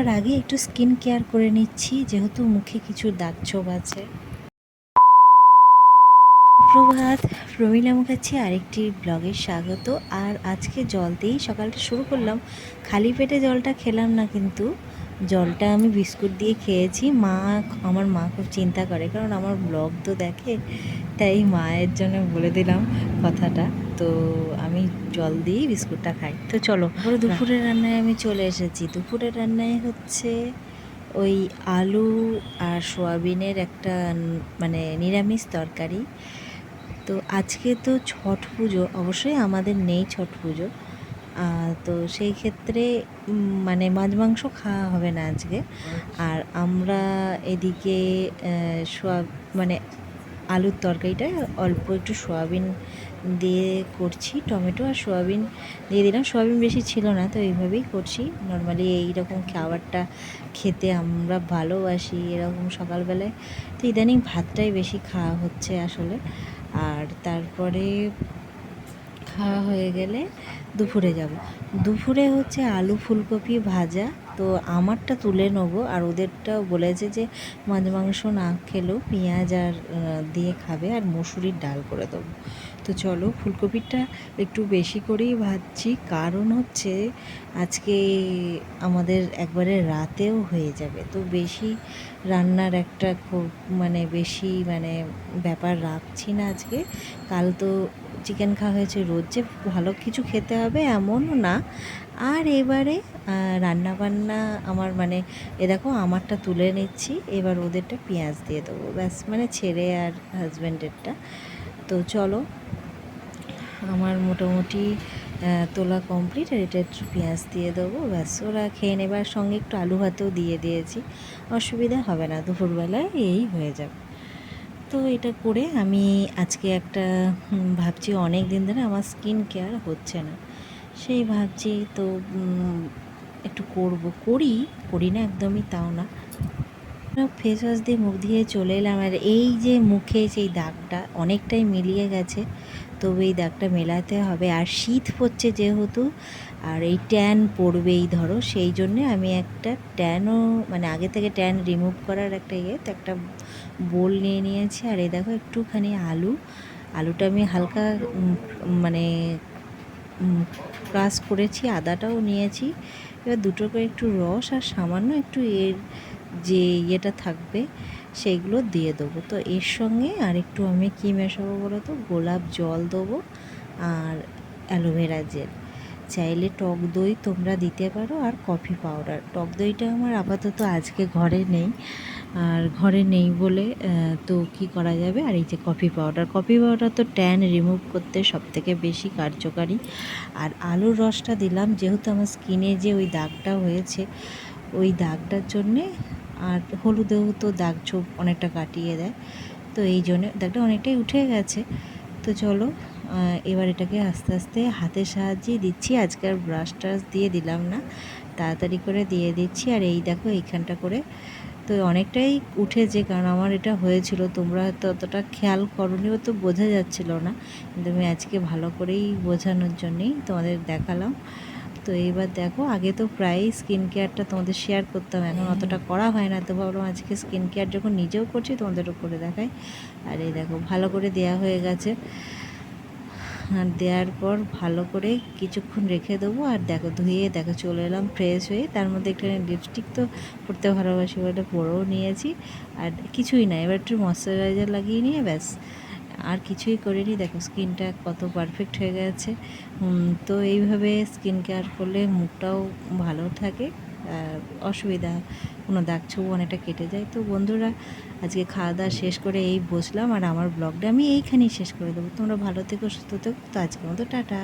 করার আগে একটু স্কিন কেয়ার করে নিচ্ছি, যেহেতু মুখে কিছু দাগ ছোপ আছে। প্রভাত প্রমীলা মুখাচ্ছি আরেকটি ব্লগে স্বাগত। আর আজকে জল দিয়েই সকালটা শুরু করলাম। খালি পেটে জলটা খেলাম না কিন্তু। জলটা আমি বিস্কুট দিয়ে খেয়েছি। মা আমার মা খুব চিন্তা করে কারণ আমার ব্লগ তো দেখে তাই মায়ের জন্য বলে দিলাম কথাটা। তো আমি জল দিয়েই বিস্কুটটা খাই। তো চলো দুপুরের রান্নায় আমি চলে এসেছি। দুপুরের রান্নায় হচ্ছে ওই আলু আর সোয়াবিনের একটা মানে নিরামিষ তরকারি। তো আজকে তো ছট পুজো অবশ্যই আমাদের নেই ছট পুজো। তো সেই ক্ষেত্রে মানে মাছ মাংস খাওয়া হবে না আজকে। আর আমরা এদিকে আহ, সোয়া মানে আলুর তরকারিটা অল্প একটু সোয়াবিন দিয়ে করছি টমেটো আর সোয়াবিন দিয়ে দিলাম। সোয়াবিন বেশি ছিল না তো এইভাবেই করছি। নর্মালি এইরকম খাবারটা খেতে আমরা ভালোবাসি এরকম সকালবেলায়। তো ইদানিং ভাতটাই বেশি খাওয়া হচ্ছে আসলে। আর তারপরে খাওয়া হয়ে গেলে দুপুরে যাব। দুপুরে হচ্ছে আলু ফুলকপি ভাজা। তো আমারটা তুলে নেব আর ওদেরটাও বলেছে যে মাছ মাংস না খেলেও পেঁয়াজ আর দিয়ে খাবে আর মসুরির ডাল করে দেবো। তো চলো ফুলকপিটা একটু বেশি করেই ভাজছি। কারণ হচ্ছে আজকে আমাদের একবারে রাতেও হয়ে যাবে। তো বেশি রান্নার একটা খুব মানে বেশি মানে ব্যাপার রাখছি না আজকে। কাল তো চিকেন খাওয়া হয়েছে রোজ যে ভালো কিছু খেতে হবে এমনও না। আর এবারে রান্না বান্না আমার মানে এ দেখো আমারটা তুলে নিচ্ছি, এবার ওদেরটা পেঁয়াজ দিয়ে দেবো। ব্যাস মানে ছেড়ে আর হাজব্যান্ডেরটা তো চলো, আমার মোটামুটি তোলা কমপ্লিট আর এটা একটু পেঁয়াজ দিয়ে দেবো। ব্যাস, ওরা খেয়ে নেবার সঙ্গে একটু আলু ভাতেও দিয়ে দিয়েছি। অসুবিধা হবে না, দুপুরবেলায় এই হয়ে যাবে। তো এটা করে আমি আজকে একটা ভাবছি অনেক দিন ধরে আমার স্কিন কেয়ার হচ্ছে না। সেই ভাবছি তো একটু করব, করি করি না একদমই, তাও না। ফেস ওয়াশ দিয়ে মুখ দিয়ে চলে এলাম আর এই যে মুখে সেই দাগটা অনেকটাই মিলিয়ে গেছে। তবে এই দাগটা মেলাতে হবে আর শীত পড়ছে যেহেতু আর এই ট্যান পড়বেই ধরো, সেই জন্যে আমি একটা ট্যানও মানে আগে থেকে ট্যান রিমুভ করার একটা ইয়ে তো একটা বোল নিয়ে নিয়েছি। আর এই দেখো একটুখানি আলু, আলুটা আমি হালকা মানে ক্রাশ করেছি, আদাটাও নিয়েছি। এবার দুটো করে একটু রস আর সামান্য একটু এর যে ইয়েটা থাকবে, সেইগুলো দিয়ে দেবো। তো এর সঙ্গে আর একটু আমি কী মেশাবো বলো তো? গোলাপ জল দেবো আর অ্যালোভেরা জেল। চাইলে টক দই তোমরা দিতে পারো আর কফি পাউডার। টক দইটা আমার আপাতত আজকে ঘরে নেই। আর ঘরে নেই বলে তো কি করা যাবে? আর এই যে কফি পাউডার। কফি পাউডার তো ট্যান রিমুভ করতে সবথেকে বেশি কার্যকারী। আর আলুর রসটা দিলাম, যেহেতু আমার স্কিনে যে ওই দাগটা হয়েছে, ওই দাগটার জন্যে আর হলুদেও তো দাগ ছোপ অনেকটা কাটিয়ে দেয়। তো এই জন্যে দাগটা অনেকটাই উঠে গেছে। তো চলো এবার এটাকে আস্তে আস্তে হাতের সাহায্যেই দিচ্ছি। আজকে আর ব্রাশ টাশ দিয়ে দিলাম না। তাড়াতাড়ি করে দিয়ে দিচ্ছি। আর এই দেখো, এইখানটা করে তো অনেকটাই উঠেছে, কারণ আমার এটা হয়েছিল। তোমরা হয়তো অতটা খেয়াল করনিও তো বোঝা যাচ্ছিল না। কিন্তু আমি আজকে ভালো করেই বোঝানোর জন্যেই তোমাদের দেখালাম। তো এইবার দেখো আগে তো প্রায়ই স্কিন কেয়ারটা তোমাদের শেয়ার করতাম এখন অতটা করা হয় না। তো ভাবলাম আজকে স্কিন কেয়ার যখন নিজেও করছি তোমাদেরও করে দেখাই। আর এই দেখো ভালো করে দেয়া হয়ে গেছে। আর দেওয়ার পর ভালো করে কিছুক্ষণ রেখে দেবো। আর দেখো ধুয়ে দেখো চলে এলাম ফ্রেশ হয়ে। তার মধ্যে একটা লিপস্টিক তো পরতে ভালোবাসি বলে পরেও নিয়েছি। আর কিছুই না এবার একটু ময়শ্চারাইজার লাগিয়ে নিয়ে ব্যাস। আর কিছুই করিনি। দেখো, স্কিনটা কত পারফেক্ট হয়ে গেছে। তো এইভাবে স্কিন কেয়ার করলে মুখটাও ভালো থাকে। অসুবিধা, কোনো দাগ ছোপ অনেকটা কেটে যায়। তো বন্ধুরা, আজকে খাওয়া দাওয়া শেষ করে এই বসলাম। আর আমার ব্লগটা আমি এইখানেই শেষ করে দেবো। তোমরা ভালো থেকো, সুস্থ থেকো। তো আজকের মতো টাটা।